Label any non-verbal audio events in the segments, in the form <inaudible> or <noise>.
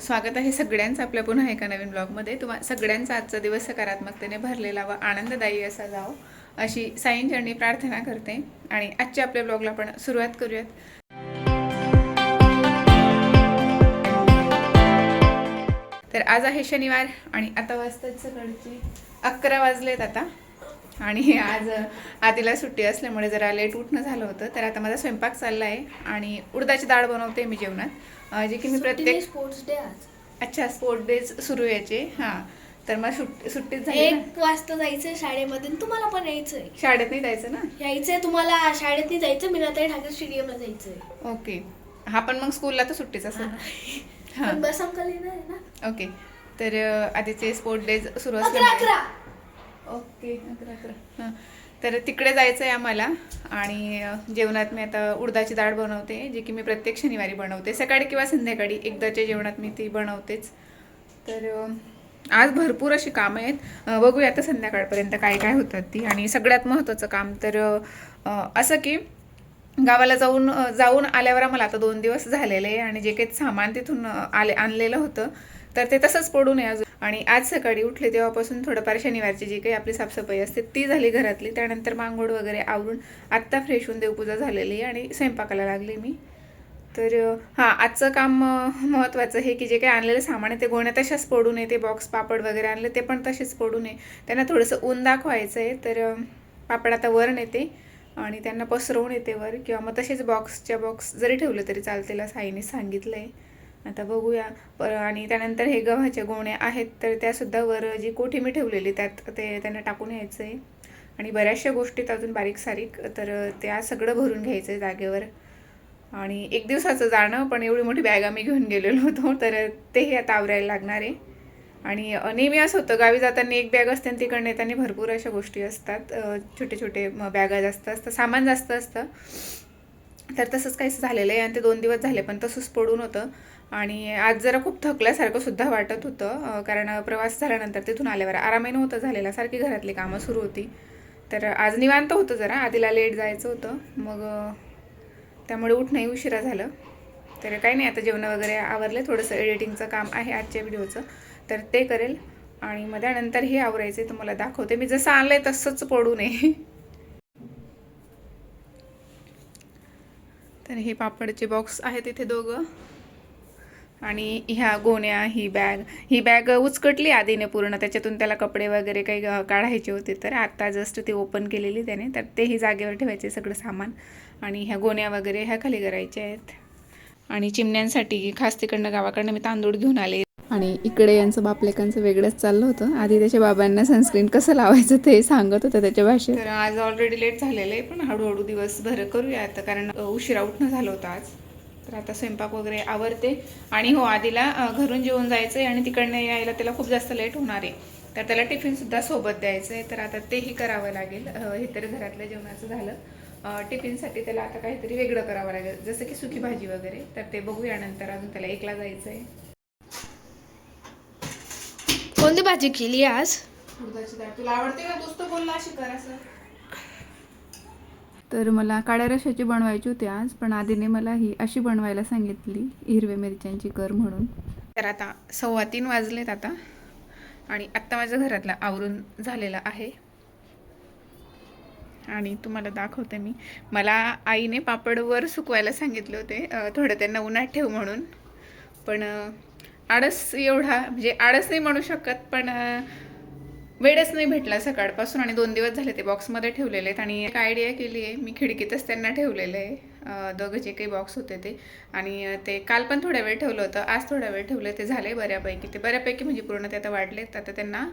स्वागत आहे सगळ्यांचं. आपल्या पुन्हा एका नवीन ब्लॉगमध्ये. तुम्हा सगळ्यांचा आजचा दिवस सकारात्मकतेने भरलेला व आनंददायी असा जाओ अशी साईंचरणी प्रार्थना करते. आणि आजच्या आपल्या ब्लॉगला आपण सुरुवात करूयात. तर आज आहे शनिवार आणि आता वाजतात सकाळची अकरा वाजलेत आता. आणि <laughs> आज आधीला सुट्टी असल्यामुळे जरा लेट उठणं झालं होतं तर आता माझा स्वयंपाक चालला आहे आणि उडदाची डाळ बनवते मी जेवणात. जे की मी प्रत्येक स्पोर्ट्स डे आज. अच्छा स्पोर्ट डेज सुरू यायचे हां. तर मग सुट सुट्टीच झाली ना. एक वाजता जायचंय शाळेमध्ये तुम्हाला पण यायचंय. शाळेत नाही जायचं ना? यायचंय तुम्हाला शाळेत नाही जायचं. मीनाताई ठाकरे स्टेडियमला जायचंय. ओके. हा पण मग स्कूलला तर सुट्टीच असेल. हां. बस अंकल येणार आहे ना? ओके. तर आधीचे स्पोर्ट डेज सुरू अकरा! ओके अकरा अकरा हां. तर तिकडे जायचं आहे आम्हाला आणि जेवणात मी आता उडदाची डाळ बनवते जी की मी प्रत्येक शनिवारी बनवते. सकाळी किंवा संध्याकाळी एकदाच्या जेवणात मी ती बनवतेच. तर आज भरपूर अशी कामं आहेत. बघूया आता संध्याकाळपर्यंत काय काय होतात ती. आणि सगळ्यात महत्त्वाचं काम तर असं की गावाला जाऊन जाऊन आल्यावर आम्हाला आता दोन दिवस झालेले आहे आणि जे काही सामान तिथून आले आणलेलं होतं तर ते तसंच पडून आहे अजून. आणि आज सकाळी उठले तेव्हापासून थोडंफार शनिवारची जी काही आपली साफसफाई असते ती झाली घरातली. त्यानंतर मांगोड वगैरे आवरून आत्ता फ्रेश होऊन देवपूजा झालेली आणि स्वयंपाकाला लागली मी. तर हां आजचं काम महत्त्वाचं हे की जे काही आणलेलं सामान आहे ते गोण्या तशाच पडू नये ते बॉक्स पापड वगैरे आणले ते पण तसेच पडू नये. त्यांना थोडंसं ऊन दाखवायचं आहे तर पापड आता वर नेते आणि त्यांना पसरवून येते वर किंवा मग तसेच बॉक्सच्या बॉक्स जरी ठेवले तरी चालतील असं आईने सांगितलं आहे आता बघूया. पर आणि त्यानंतर हे गव्हाच्या गोण्या आहेत तर त्यासुद्धा वर जी कोठी मी ठेवलेली त्यात ते त्यांना टाकून यायचं आहे आणि बऱ्याचशा गोष्टीत अजून बारीक सारीक तर त्या सगळं भरून घ्यायचं आहे जागेवर. आणि एक दिवसाचं जाणं पण एवढी मोठी बॅग आम्ही घेऊन गेलेलो होतो तर तेही आता आवरायला लागणार आहे. आणि नेहमी असं होतं गावी जाताना एक बॅग असते आणि तिकडनं येताना भरपूर अशा गोष्टी असतात. छोटे छोटे म, बॅगा जास्त असतं सामान जास्त असतं. तर तसंच काहीच झालेलं आहे आणि ते दोन दिवस झाले पण तसंच पडून होतं. आणि आज जरा खूप थकल्यासारखं सुद्धा वाटत होतं कारण प्रवास झाल्यानंतर तिथून आल्यावर आरामही नव्हतं झालेला सारखी घरातली कामं सुरू होती. तर आज निवांत होतं जरा आधीला लेट जायचं होतं मग त्यामुळे उठणंही उशिरा झालं. तर काही नाही आता जेवण वगैरे आवरले थोडंसं एडिटिंगचं काम आहे आजच्या व्हिडिओचं तर ते करेल. आणि मग त्यानंतर हे आवरायचं आहे तुम्हाला दाखवते. मी जसं आणलं आहे तसंच पडू नये. तर हे पापडचे बॉक्स आहेत इथे दोघं. आणि ह्या गोण्या ही बॅग ही बॅग उचकटली आधीने पूर्ण. त्याच्यातून त्याला कपडे वगैरे काही काढायचे होते. तर आत्ता जस्ट ते ओपन केलेली त्याने. तर तेही जागेवर ठेवायचे सगळं सामान. आणि ह्या गोण्या वगैरे ह्या खाली करायच्या आहेत. आणि चिमण्यांसाठी खास तिकडनं गावाकडनं मी तांदूळ घेऊन आले. आणि इकडे यांचं बापलेकांचं वेगळंच चाललं होतं. आधी त्याच्या बाबांना सनस्क्रीन कसं लावायचं ते सांगत होतं त्याच्या भाषेत. तर आज ऑलरेडी लेट झालेलं आहे पण हळूहळू दिवसभर करूया आता कारण उशिरा उठणं झालं होतं आज. तर आता स्वयंपाक वगैरे आवरते. आणि हो आधीला घरून जेवून जायचं आहे आणि तिकडनं यायला त्याला खूप जास्त लेट होणार आहे. तर त्याला टिफिनसुद्धा सोबत द्यायचं आहे तर आता तेही करावं लागेल. हे तर घरातल्या जेवणाचं झालं. टिफिनसाठी त्याला आता काहीतरी वेगळं करावं लागेल. जसं की सुकी भाजी वगैरे. तर ते बघूया नंतर अजून त्याला एकला जायचं आहे कोणती भाजी केली आज? तुला आवडते का? तर बोलला अशी कर असं. तर मला काळ्या रशाची बनवायची होती आज पण आधीने मला ही अशी बनवायला सांगितली हिरव्या मिरच्यांची कर म्हणून. तर आता सव्वा तीन वाजलेत आता आणि आत्ता माझ्या घरातलं आवरून झालेला आहे. आणि तुम्हाला दाखवते मी. मला आईने पापडवर सुकवायला सांगितले होते थोडं त्यांना उन्हात ठेव म्हणून. पण आळस एवढा म्हणजे आळस नाही म्हणू शकत पण वेळच नाही भेटला सकाळपासून आणि दोन दिवस झाले ते बॉक्समध्ये ठेवलेले आहेत. आणि एक आयडिया केली आहे मी खिडकीतच त्यांना ठेवलेलं आहे. दोघं जे काही बॉक्स होते ते. आणि ते काल पण थोड्या वेळ ठेवलं होतं आज थोडा वेळ ठेवलं ते झाले बऱ्यापैकी. ते बऱ्यापैकी म्हणजे पूर्ण ते आता वाढलेत. आता त्यांना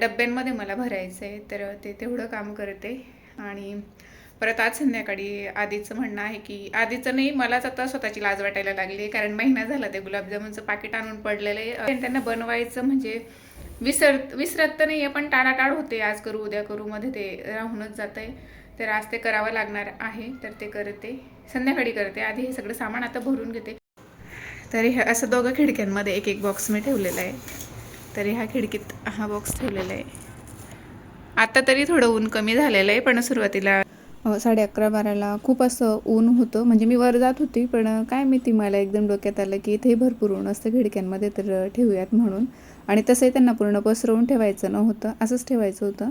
डब्यांमध्ये मला भरायचं आहे तर ते तेवढं काम करते. आणि परत आज संध्याकाळी आधीचं म्हणणं आहे की आधीचं नाही मलाच आता स्वतःची लाज वाटायला लागली कारण महिना झाला ते गुलाबजामुनचं पाकिट आणून पडलेलं आहे. त्यांना बनवायचं म्हणजे विसर विसरत तर नाही आहे पण टाळाटाळ होते. आज करू उद्या करू मध्ये ते राहूनच जात आहे तर आज ते करावं लागणार आहे तर ते करते. संध्याकाळी करते. आधी हे सगळं सामान आता भरून घेते. तर हे असं दोघं खिडक्यांमध्ये एक एक बॉक्स मी ठेवलेला आहे. तर ह्या खिडकीत हा बॉक्स ठेवलेला आहे. आता तरी थोडं ऊन कमी झालेलं आहे पण सुरुवातीला साडे अकरा बाराला खूप असं ऊन होतं. म्हणजे मी वर जात होती पण काय माहिती मला एकदम डोक्यात आलं की इथे भरपूर ऊन असतं खिडक्यांमध्ये तर ठेवूयात म्हणून. आणि तसंही त्यांना पूर्ण पसरवून ठेवायचं नव्हतं असंच ठेवायचं होतं.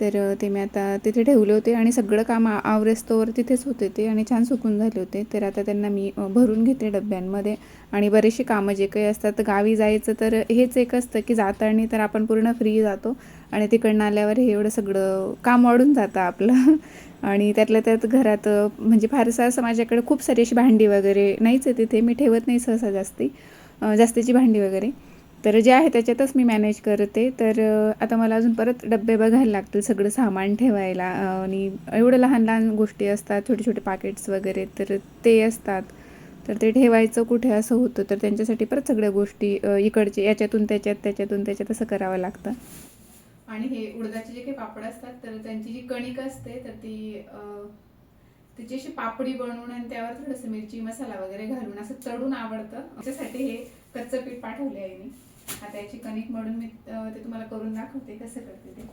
तर ते मी आता तिथे ठेवले होते आणि सगळं काम आवरेस्तोवर तिथेच होते ते आणि छान सुकून झाले होते. तर आता त्यांना मी भरून घेते डब्यांमध्ये आणि बरेचसे कामं जे काही असतात गावी जायचं तर हेच एक असतं की जाताना तर आपण पूर्ण फ्री जातो आणि तिकडनं आल्यावर हे एवढं सगळं काम वाढून जातं आपलं. <laughs> आणि त्यातल्या त्यात घरात म्हणजे फारसं असं माझ्याकडे खूप सारी अशी भांडी वगैरे नाहीच आहे तिथे. मी ठेवत नाही सहसा जास्ती जास्तीची भांडी वगैरे. तर जे आहे त्याच्यातच मी मॅनेज करते. तर आता मला अजून परत डबे बघायला लागतील सगळं सामान ठेवायला. आणि एवढं लहान लहान गोष्टी असतात छोटे छोटे पाकिट्स वगैरे तर ते असतात. तर ते ठेवायचं कुठे असं होतं तर त्यांच्यासाठी परत सगळ्या गोष्टी इकडचे याच्यातून त्याच्यात त्याच्यातून त्याच्यात असं करावं लागतं. आणि हे उडदाचे जे काही पापड असतात तर त्यांची जी कणिक असते तर ती त्याची अशी पापडी बनवून आणि त्यावर थोडंसं मिरची मसाला वगैरे घालून असं चढून आवडतं. त्याच्यासाठी हे कच्चं पीठ पाठवले आहे मी आता याची कणिक म्हणून मी ते तुम्हाला करून दाखवते कसं करते ते.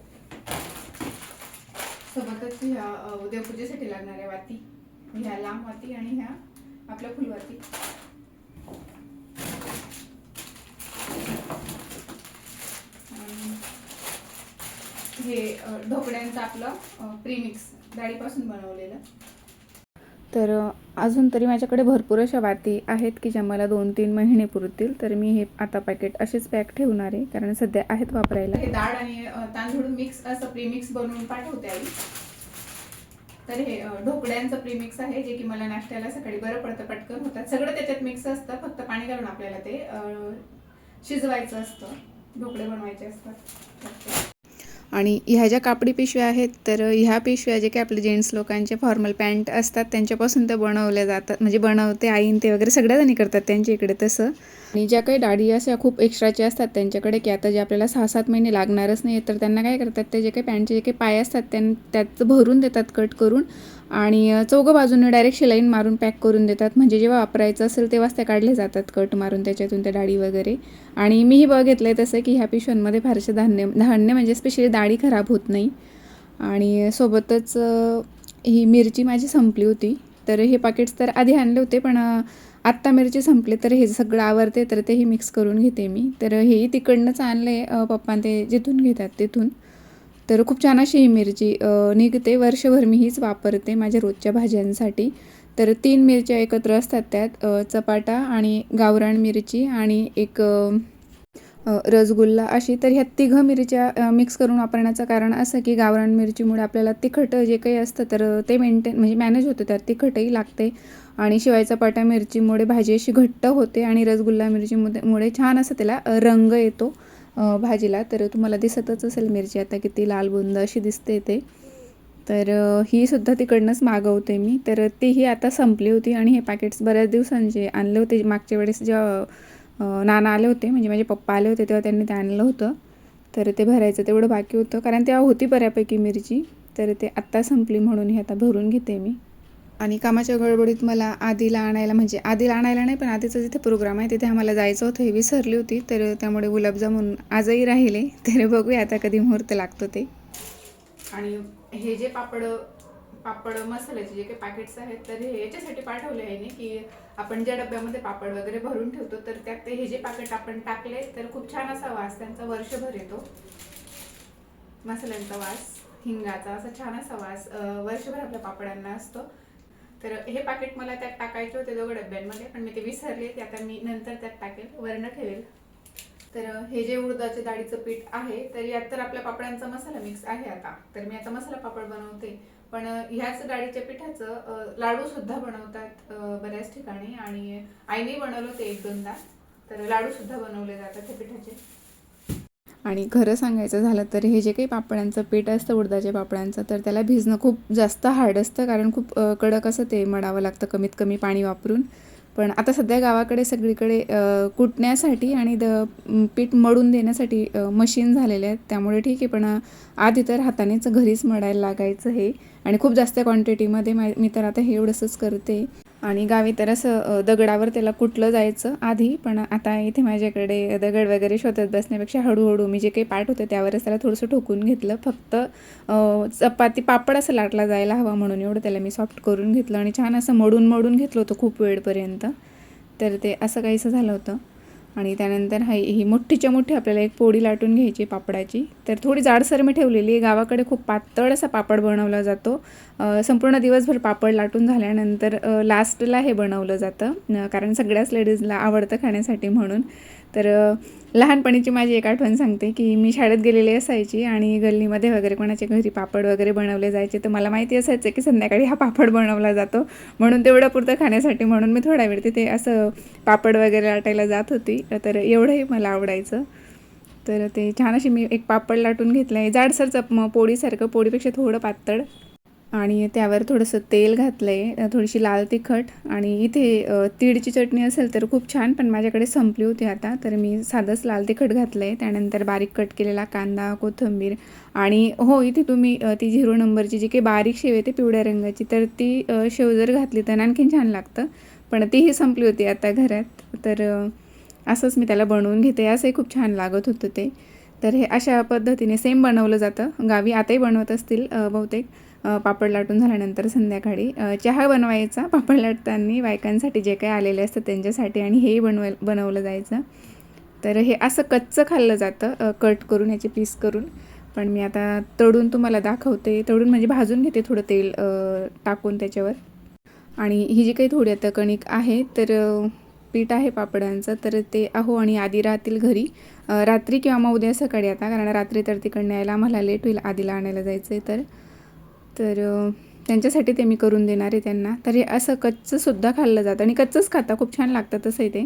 सोबतच ह्या अ, देवपूजेसाठी लागणाऱ्या वाती ह्या लांब वाती आणि ह्या आपल्या फुलवाती हे अ, ढोकळ्यांचं आपलं प्रीमिक्स डाळीपासून बनवलेलं. तर अजून तरी माझ्याकडे भरपूर अशा वाती आहेत की ज्या मला दोन तीन महिने पुरतील. तर मी हे आता पॅकेट असेच पॅक ठेवणार आहे. कारण सध्या आहेत वापरायला. हे डाळ आणि तांदूळ मिक्स असं प्रीमिक्स बनवून पाठवते आई. तर हे ढोकड्यांचं ढोकळ्यांचं प्रीमिक्स आहे जे की मला नाश्त्याला सकाळी बरं पडतं पटकन होतात. सगळं त्याच्यात मिक्स असतं फक्त पाणी घालून आपल्याला ते शिजवायचं असतं. ढोकळे बनवायचे असतात. आणि ह्या ज्या कापडी पिशव्या आहेत तर ह्या पिशव्या जे काही आपले जेंट्स लोकांचे फॉर्मल पॅन्ट असतात त्यांच्यापासून त्या बनवल्या जातात. म्हणजे बनवते आईन ते वगैरे सगळ्या जणी करतात त्यांच्या इकडे तसं. आणि ज्या काही डाळी अशा खूप एक्स्ट्राच्या असतात त्यांच्याकडे की आता जे आपल्याला सहा सात महिने लागणारच नाही तर त्यांना काय करतात ते जे काही पॅन्टचे जे काही पाय असतात त्यां त्यात भरून देतात कट करून. आणि चौघं बाजूने डायरेक्ट शिलाईन मारून पॅक करून देतात. म्हणजे जेव्हा वापरायचं असेल तेव्हाच त्या काढले जातात कट मारून त्याच्यातून त्या डाळी वगैरे. आणि मीही बघितलं आहे तसं की ह्या पिशव्यांमध्ये फारसे धान्य धान्य म्हणजे स्पेशली डाळी खराब होत नाही. आणि सोबतच ही मिरची माझी संपली होती. तर हे पाकिट्स तर आधी आणले होते पण आत्ता मिरची संपले तर हे सगळं आवरते तर तेही मिक्स करून घेते मी. तर हेही तिकडनंच आणले पप्पा ते जिथून घेतात तिथून. तर खूप छान अशी ही मिरची निघते. वर्षभर मी हीच वापरते माझ्या रोजच्या भाज्यांसाठी. तर तीन मिरच्या एकत्र असतात त्यात चपाटा आणि गावरान मिरची आणि एक रसगुल्ला अशी. तर ह्या तिघं मिरच्या मिक्स करून वापरण्याचं कारण असं की गावरान मिरचीमुळे आपल्याला तिखट जे काही असतं तर ते मेंटेन म्हणजे मॅनेज होतं. त्यात तिखटही लागते आणि शिवाय चपाटा मिरचीमुळे भाजी अशी घट्ट होते आणि रसगुल्ला मिरचीमुळे मुळे छान असं त्याला रंग येतो. भाजीला तर तुम्हाला दिसतच असेल मिरची आता किती लाल बुंद अशी दिसते ते. तर ही सुद्धा तिकडनंच मागवते मी. तर तीही आता संपली होती आणि हे पॅकेट्स बऱ्याच दिवसांचे आणले होते. मागच्या वेळेस जेव्हा नाना आले होते म्हणजे माझे पप्पा आले होते तेव्हा त्यांनी ते आणलं होतं. तर ते भरायचं तेवढं बाकी होतं. कारण तेव्हा होती बऱ्यापैकी मिरची. तर ते आत्ता संपली म्हणून हे आता भरून घेते मी. आणि कामाच्या गडबडीत मला आधीला आणायला म्हणजे आधीला आणायला नाही पण आधीचा जिथे प्रोग्राम आहे तिथे आम्हाला जायचं होतं हे विसरली होती. तर त्यामुळे गुलाबजामुन आजही राहिले. तर बघूया आता कधी मुहूर्त लागतो ते. आणि हे जे पापड पापड मसाल्याचे जे काही पॅकेट्स आहेत तर हे याच्यासाठी पाठवले आहे ना की आपण ज्या डब्यामध्ये पापड वगैरे भरून ठेवतो तर त्यात ते हे जे पॅकेट आपण टाकले तर खूप छान असा वास त्यांचा वर्षभर येतो. मसाल्यांचा वास हिंगाचा असा छान असा वास वर्षभर आपल्या पापडांना असतो. तर हे पाकिट मला त्यात टाकायचे होते दोघं डब्यांमध्ये पण मी ते विसरले ते आता मी नंतर त्यात टाकेल वरण ठेवेल. तर हे जे उडदाचे डाळीचं पीठ आहे तर यात तर आपल्या पापडांचा मसाला मिक्स आहे आता. तर मी आता मसाला पापड बनवते. पण ह्याच डाळीच्या पिठाचं लाडू सुद्धा बनवतात बऱ्याच ठिकाणी. आणि आईने बनवलं होते एक दोनदा. तर लाडू सुद्धा बनवले जातात त्या पिठाचे. आणि खरं सांगायचं झालं तर हे जे काही पापडांचं पीठ असतं उडदाच्या पापडांचं तर त्याला भिजणं खूप जास्त हार्ड असतं कारण खूप कडक असं ते मडावं लागतं कमीत कमी पाणी वापरून. पण आता सध्या गावाकडे सगळीकडे कुटण्यासाठी आणि द पीठ मळून देण्यासाठी मशीन झालेले आहेत. त्यामुळे ठीक आहे पण आधी तर हातानेच घरीच मळायला लागायचं हे. आणि खूप जास्त क्वांटिटीमध्ये मा मी तर आता हे एवढंसंच करते. आणि गावी तर असं दगडावर त्याला कुठलं जायचं आधी पण आता इथे माझ्याकडे दगड वगैरे शोधत बसण्यापेक्षा हळूहळू मी जे काही पाठ होते त्यावरच त्याला थोडंसं ठोकून घेतलं. फक्त चपाती पापड असं लाटला जायला हवा म्हणून एवढं त्याला मी सॉफ्ट करून घेतलं आणि छान असं मडून मडून घेतलं होतं खूप वेळपर्यंत. तर ते असं काहीसं झालं होतं. आणि त्यानंतर हा ही मोठीच्या मोठी आपल्याला एक पोळी लाटून घ्यायची पापडाची. तर थोडी जाडसर मी ठेवलेली आहे. गावाकडे खूप पातळ असा पापड बनवला जातो. संपूर्ण दिवसभर पापड लाटून झाल्यानंतर लास्टला हे बनवलं जातं. कारण सगळ्याच लेडीजला आवडतं खाण्यासाठी म्हणून. तर लहानपणीची माझी एक आठवण सांगते की मी शाळेत गेलेली असायची आणि गल्लीमध्ये वगैरे कोणाच्या घरी पापड वगैरे बनवले जायचे तर मला माहिती असायचं की संध्याकाळी हा पापड बनवला जातो. म्हणून तेवढं पुरतं खाण्यासाठी म्हणून मी थोडा वेळ तिथे असं पापड वगैरे लाटायला जात होती. तर एवढंही मला आवडायचं. तर ते छान अशी मी एक पापड लाटून घेतलं आहे जाडसरचं पोळीसारखं पोळीपेक्षा थोडं पातळ. आणि त्यावर थोडंसं तेल घातलं आहे थोडीशी लाल तिखट. आणि इथे अ, चटणी असेल तर खूप छान पण माझ्याकडे संपली होती आता. तर मी साधंच लाल तिखट घातलं आहे त्यानंतर बारीक कट केलेला कांदा कोथिंबीर. आणि हो इथे तुम्ही ती झिरो नंबरची जी काही बारीक शेव आहे ते पिवळ्या रंगाची तर ती शेव जर घातली तर आणखीन छान लागतं. पण तीही संपली होती आता घरात. तर असंच मी त्याला बनवून घेते असंही खूप छान लागत होतं ते. तर हे अशा पद्धतीने सेम बनवलं जातं. गावी आताही बनवत असतील बहुतेक. पापड लाटून झाल्यानंतर संध्याकाळी. चहा बनवायचा पापड लाटताना बायकांसाठी जे काही आलेले असतं त्यांच्यासाठी आणि हेही बनवाय बनवलं जायचं. तर हे असं कच्चं खाल्लं जातं कट करून याचे पीस करून. पण मी आता तळून तुम्हाला दाखवते. तळून म्हणजे भाजून घेते थोडं तेल टाकून त्याच्यावर. आणि ही जी काही थोडी आता कणिक आहे तर पीठ आहे पापडांचं तर ते अहो आणि आधी राहतील घरी. रात्री किंवा मग उद्या सकाळी आता कारण रात्री तर तिकडनं यायला आम्हाला लेट होईल आधीला आणायला जायचं आहे तर तर त्यांच्यासाठी ते मी करून देणार आहे त्यांना. तर हे असं कच्चंसुद्धा खाल्लं जातं आणि कच्चंच खाता खूप छान लागतं तसंही ते.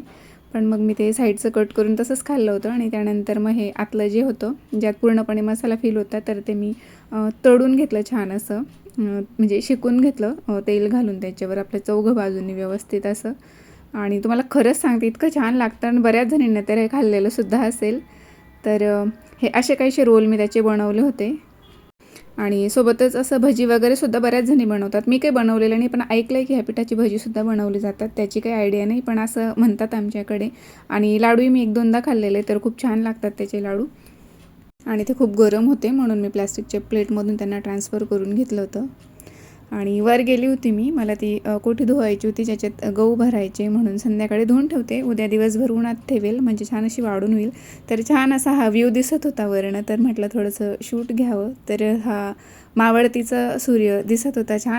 पण मग मी ते साईडचं कट करून तसंच खाल्लं होतं आणि त्यानंतर मग हे आतलं जे होतं ज्यात पूर्णपणे मसाला फील होता तर ते मी तळून घेतलं छान असं. म्हणजे शिकून घेतलं तेल घालून त्याच्यावर आपल्या चौघं बाजूनी व्यवस्थित असं. आणि तुम्हाला खरंच सांगते इतकं छान लागतं आणि बऱ्याच जणींना तर हे खाल्लेलं सुद्धा असेल. तर हे असे काहीसे रोल मी त्याचे बनवले होते. आणि सोबतच असं भजी वगैरे सुद्धा बऱ्याच जणी बनवतात. मी काही बनवलेलं नाही पण ऐकलं आहे की ह्या पिठाची भजीसुद्धा बनवली जातात. त्याची काही आयडिया नाही पण असं म्हणतात आमच्याकडे. आणि लाडूही मी एक दोनदा खाल्लेले तर खूप छान लागतात त्याचे लाडू. आणि ते खूप गरम होते म्हणून मी प्लॅस्टिकच्या प्लेटमधून त्यांना ट्रान्सफर करून घेतलं होतं. आणि वर गेली होती मी. मला ती कोठी धुवायची होती ज्याच्यात गहू भरायचे म्हणून संध्याकाळी धुवून ठेवते. उद्या दिवसभर उन्हात ठेवेल म्हणजे छान अशी वाढून होईल. तर छान असा हा व्ह्यू दिसत होता वरणं तर म्हटलं थोडंसं शूट घ्यावं. तर हा मावळतीचा सूर्य दिसत होता. छान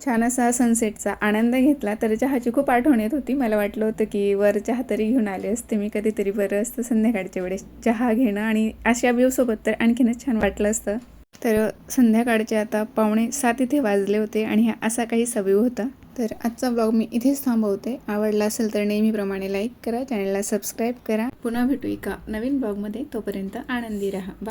छान असा सनसेटचा आनंद घेतला. तर चहाची खूप आठवण येत होती. मला वाटलं होतं की वर चहा तरी घेऊन आले असते मी कधीतरी बरं असतं संध्याकाळच्या वेळेस चहा घेणं. आणि अशा व्ह्यूसोबत तर आणखीनच छान वाटलं असतं. तर संध्याकाळचे आता पावणे सात इथे वाजले होते आणि हा असा काही व्ह्यू होता. तर आजचा ब्लॉग मी इथेच थांबवते. आवडला असेल तर नेहमीप्रमाणे लाईक करा चॅनलला सबस्क्राईब करा. पुन्हा भेटू एका नवीन ब्लॉगमध्ये तोपर्यंत आनंदी राहा. बाय